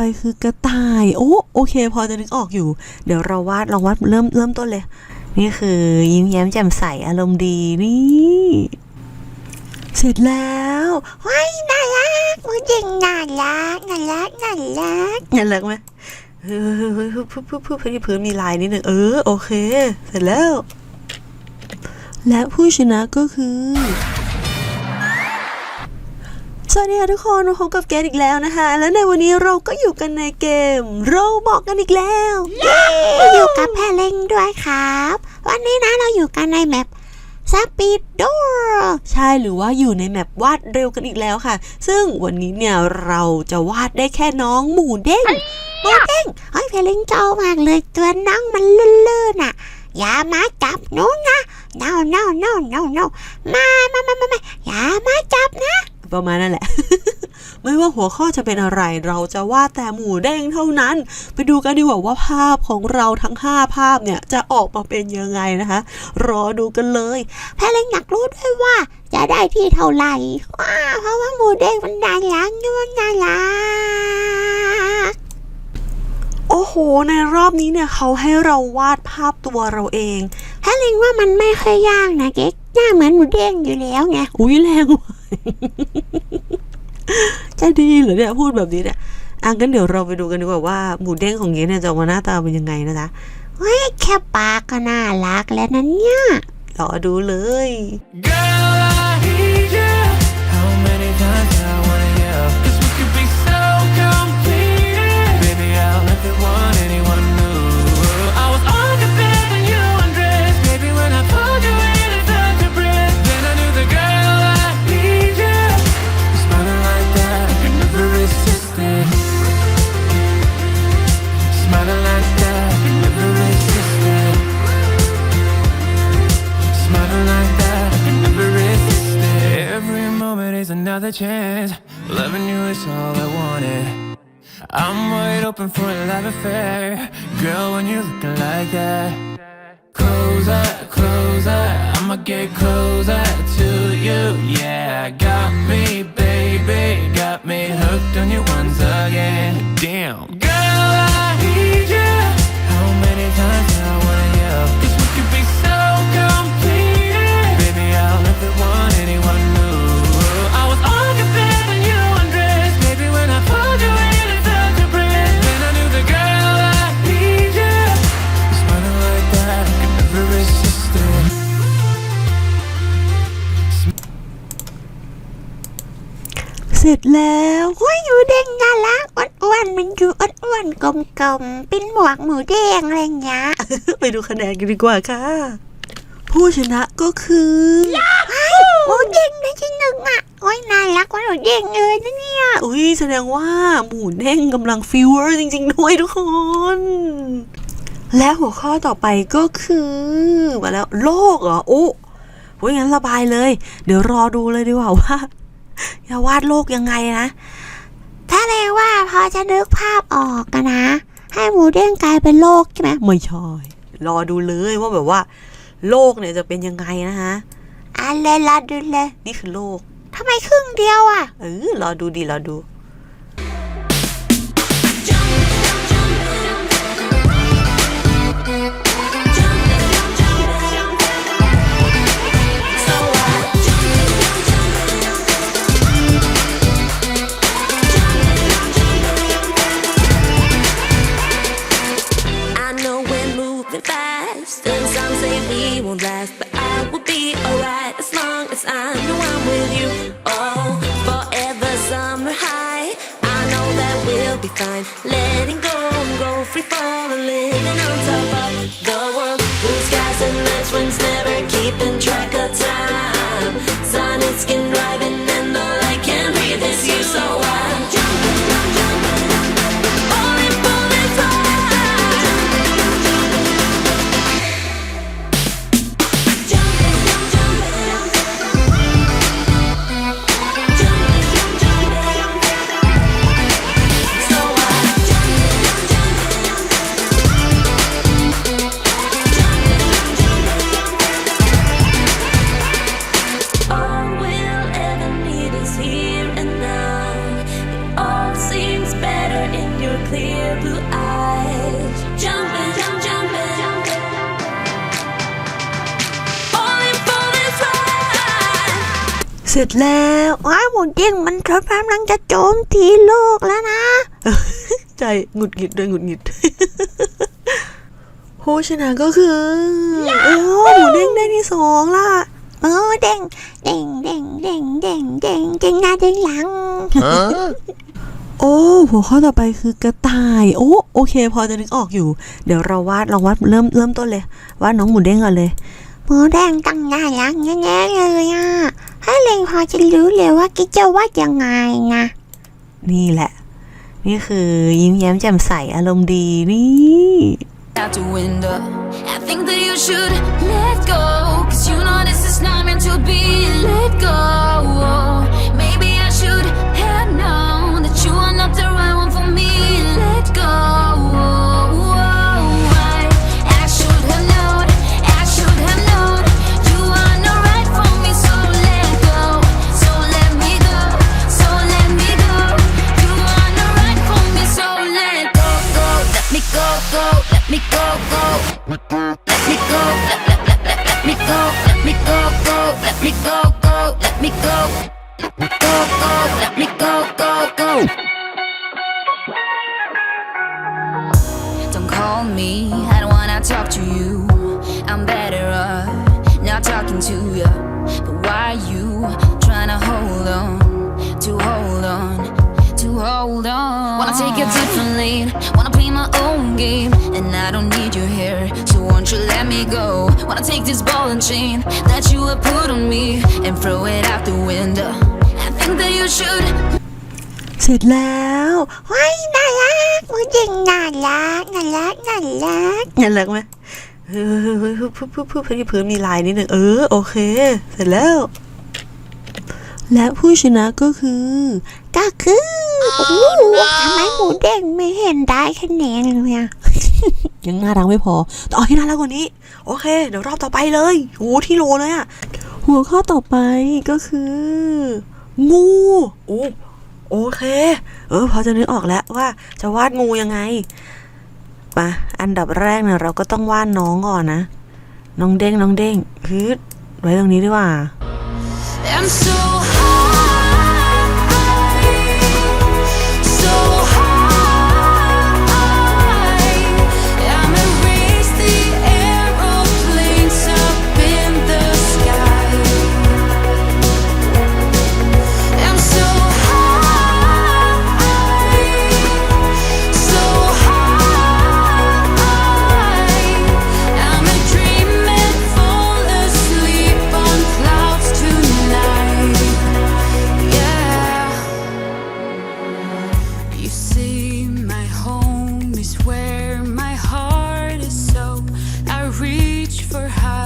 ไปคือกระต่าย โอ้โอเค พอจะนึกออกอยู่ เดี๋ยวเราวาดลองวาดเริ่มเริ่มต้นเลย นี่คือยิ้มแย้มแจ่มใสอารมณ์ดีนี่เสร็จแล้วว้ายน่ารักมือเด็กน่ารักน่ารักน่ารักเห็นเลิกไหมเฮ้ยเพื้นพื้นพื้นพื้นพื้นมีลายนิดหนึ่งเออโอเค เสร็จแล้ว และผู้ชนะก็คือ วัสดีค่ะทุกคนมาพบกับเกดอีกแล้วนะคะ และในวันนี้เราก็อยู่กันในเกมเราบอกกันอีกแล้วอยู่กับแพรเล้งด้วยครับ วันนี้นะเราอยู่กันในแมปสปีดโดใช่หรือว่าอยู่ในแมปวาดเร็วกันอีกแล้วค่ะ ซึ่งวันนี้เนี่ยเราจะวาดได้แค่น้องหมูเด้งโมเด้งเฮ้ยแพรเล้งเจ้ามากเลยตัวน้องมันลื่นๆน่ะอย่ามาจับหนูนะ no no no no no มามามามามาอย่ามาจับนะ ประมาณนั่นแหละ ไม่ว่าหัวข้อจะเป็นอะไร เราจะวาดแต่หมูเด้งเท่านั้น ไปดูกันดีกว่าว่าภาพของเราทั้ง 5 ภาพเนี่ยจะออกมาเป็นยังไงนะคะ รอดูกันเลยแพรเล้งอยากรู้ด้วยว่า จะได้ที่เท่าไหร่ว้าเพราะว่าหมูเด้งมันน่ารักมันน่ารักโอ้โห ในรอบนี้เนี่ยเขาให้เราวาดภาพตัวเราเองแพรเล้งว่ามันไม่ค่อยยากนะเก๊กหน้าเหมือนหมูเด้งอยู่แล้วไงอุ้ยแรงว่ะจะดีเหรอเนี่ยพูดแบบนี้เนี่ยอะงั้นเดี๋ยวเราไปดูกันดีกว่าว่าหมูเด้งของเงี้เนี่ยจะออกมาหน้าตาเป็นยังไงนะจ๊ะเฮ้ยแค่ปากก็น่ารักแล้วนะเนี่ยรอดูเลย Girl, another chance. Loving you is all I wanted. I'm wide open for a love affair. Girl, when you're looking like that. Closer, closer, I'ma get closer to you. Yeah, I got me, baby. Got me hooked on you once again. Damn. เสร็จแล้วโอ้ยหมูเด้งน่ารักอ้วนๆมันอยู่อ้วนๆกลมๆเป็นหมวกหมูเด้งอะไรอย่างเงี้ยไปดูคะแนนกันดีกว่าค่ะ ผู้ชนะก็คือหมูเด้งได้ที่หนึ่งอะโอ้ยน่ารักกว่าหมูเด้งเลยนะเนี่ยอุ้ยแสดงว่าหมูเด้งกำลังฟิวเวอร์จริง ๆ ด้วยทุกคน และหัวข้อต่อไปก็คือมาแล้วโลกเหรอโอ้โหงั้นระบายเลย เดี๋ยวรอดูเลยดีกว่าว่า จะวาดโลกยังไงนะ ถ้าเลยว่าพอจะนึกภาพออกกันนะ ให้หมูเด้งกลายเป็นโลกใช่ไหมไม่ใช่รอดูเลยว่าแบบว่า โลกเนี่ยจะเป็นยังไงนะฮะอะเลยรอดูเลย นี่คือโลกทำไมครึ่งเดียวอะ เออรอดูดีรอดู with you. Oh, forever summer high. I know that we'll be fine. Letting clear blue eyes. Jumping, jump, jumping, jumping. Falling for this ride. เสร็จแล้วว้ายหมูเด้งมันกำลังจะโจมตีโลกแล้วนะ ใจหงุดหงิดด้วยหงุดหงิด ผู้ชนะก็คือโอ้หมูเด้งได้ที่สองล่ะเออเด้งเด้งเด้งเด้งเด้งเด้งเด้งหน้าเด้งหลัง โอ้ หัวข้อต่อไปคือกระต่าย โอ้โอเค พอจะนึกออกอยู่ เดี๋ยวเราวาดลองวาดเริ่มเริ่มต้นเลยวาดน้องหมูเด้งก่อนเลยหมูแดงตั้งหน้ารักแน่ๆเลยอะให้เลงพอจะรู้เลยว่ากิ๊กจะวาดยังไงนะนี่แหละ นี่คือ ยิ้มแย้มแจ่มใสอารมณ์ดีนี่ out the window. I think that you should let go. Cause you know this is not meant to be. Let go. Go. Let me go. Go. Let me go. Let, let, let, let, let me go. Let me go. Go. Let me go. Go. Let me go. Go. Go. Let me go. Go. Go. Don't call me. I don't wanna talk to you. I'm better off not talking to you. Game. And I don't need you here. So won't you let me go? Wanna take this ball and chain that you have put on me and throw it out the window. I think that you should เสร็จแล้วว้ายน่ารักหมูเด้งน่ารักน่ารักน่ารักน่ารักไหมเฮ้ยเฮ้ยเพื้นพื้นพื้นพื้นมีลายนิดหนึ่งเออโอเค เสร็จแล้ว และผู้ชนะก็คือ ก็คือ โอ้โหทำไมหมูเด้งไม่เห็นได้คะแนนเลยอะยังน่ารักไม่พอต่อให้น่ารักกว่านี้ โอเค เดี๋ยวรอบต่อไปเลยโอ้ที่โลเลยอะหัวข้อต่อไปก็คือ งูโอ้โอเค เออพอจะนึกออกแล้วว่าจะวาดงูยังไงมาอันดับแรกเนี่ยเราก็ต้องวาดน้องก่อนนะ น้องเด้งน้องเด้งคือไว้ตรงนี้ดีกว่า I'm so for higher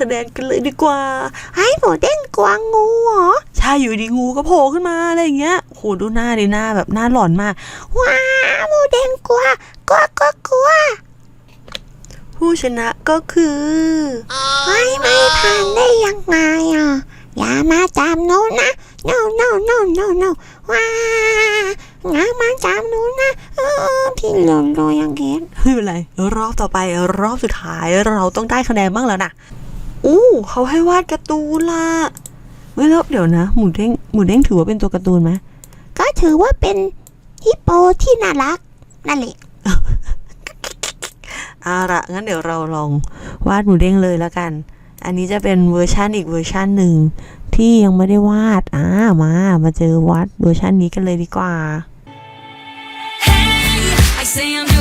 คะแนนกันเลยดีกว่าให้หมูเด้งกวางงูเหรอใช่อยู่ดีงูก็โผล่ขึ้นมาอะไรอย่างเงี้ยโหดูหน้าดิหน้าแบบหน้าหลอนมากว้าหมูเด้งกลัวกลัวกลัวกลัวผู้ชนะก็คือไม่ไม่ผ่านได้ยังไงอะอย่ามาจับหนูนะ no no no no no ว้าอย่ามาจับหนูนะเออพี่หลนโดยยังเงี้ยไม่เป็นไรรอบต่อไปรอบสุดท้ายเราต้องได้คะแนนบ้างแล้วนะ อู้เขาให้วาดการ์ตูนล่ะเฮ้ยแล้วเดี๋ยวนะ หมูเด้งหมูเด้งถือว่าเป็นตัวการ์ตูนไหมก็ถือว่าเป็นฮิปโปที่น่ารักนั่นแหละเอาละงั้นเดี๋ยวเราลองวาดหมูเด้งเลยแล้วกัน อันนี้จะเป็นเวอร์ชันอีกเวอร์ชันหนึ่งที่ยังไม่ได้วาดอ่ามา มาเจอวาดเวอร์ชันนี้กันเลยดีกว่า Hey, I say I'm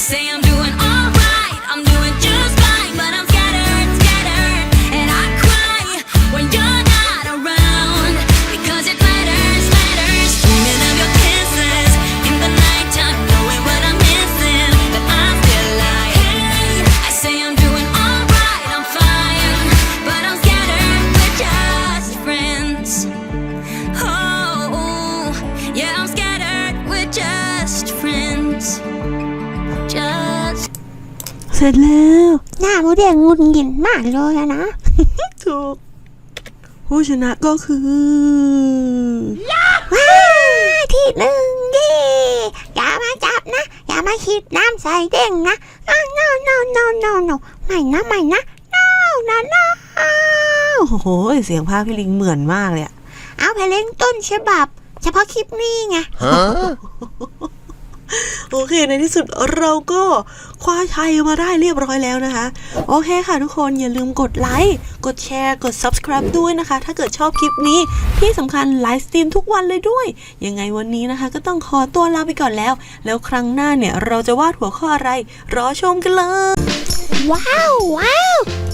say I'm doing alright, สร็จแล้ว หน้าหมูเด้งงุนงินมากเลยอะนะ ถูก ผู้ชนะก็คือว้าที่หนึ่งเย่อย่ามาจับนะ อย่ามาคิดน้ำใส่เด้งนะ no no no no no no ไม่นะไม่นะ no no no โอ้โห เสียงภาคพี่ลิงเหมือนมากเลยอะเอาเพลงต้นฉบับ เฉพาะคลิปนี้ไง โอเค ในที่สุดเราก็คว้าชัยมาได้เรียบร้อยแล้วนะคะ โอเคค่ะทุกคนอย่าลืมกดไลค์ กดแชร์ กด subscribe ด้วยนะคะ ถ้าเกิดชอบคลิปนี้ที่สำคัญไลฟ์สตรีมทุกวันเลยด้วย ยังไงวันนี้นะคะ ก็ต้องขอตัวลาไปก่อนแล้ว แล้วครั้งหน้าเนี่ยเราจะวาดหัวข้ออะไร รอชมกันเลย ว้าวว้าว